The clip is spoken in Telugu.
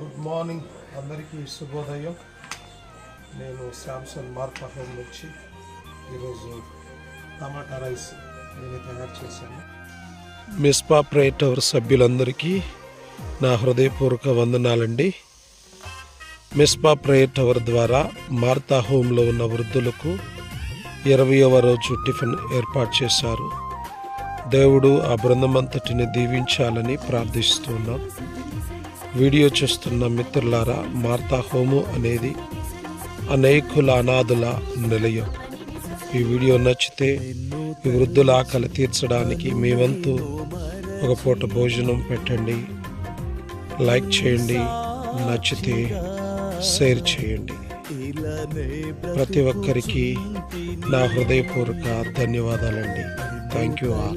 Good morning. అందరికీ శుభోదయం. నేను శాంసంగ్ మార్పా హోమ్ నుంచి ఈరోజు టమాటా రైస్ నేను తయారు చేశాను. మిస్పా ప్రే టవర్ సభ్యులందరికీ నా హృదయపూర్వక వందనాలండి. మిస్పా ప్రే టవర్ ద్వారా మార్తా హోమ్లో ఉన్న వృద్ధులకు ఇరవయవ రోజు టిఫిన్ ఏర్పాటు చేశారు. దేవుడు ఆ బృందమంతటిని దీవించాలని ప్రార్థిస్తున్నాం. వీడియో చూస్తున్న మిత్రులారా మార్తా హోము అనేది అనేకుల అనాథుల నిలయం. ఈ వీడియో నచ్చితే ఈ వృద్ధుల ఆకలి తీర్చడానికి మీ వంతు ఒక పూట భోజనం పెట్టండి లైక్ చేయండి నచ్చితే షేర్ చేయండి. ప్రతి ఒక్కరికి నా హృదయపూర్వక ధన్యవాదాలండి. Thank you all.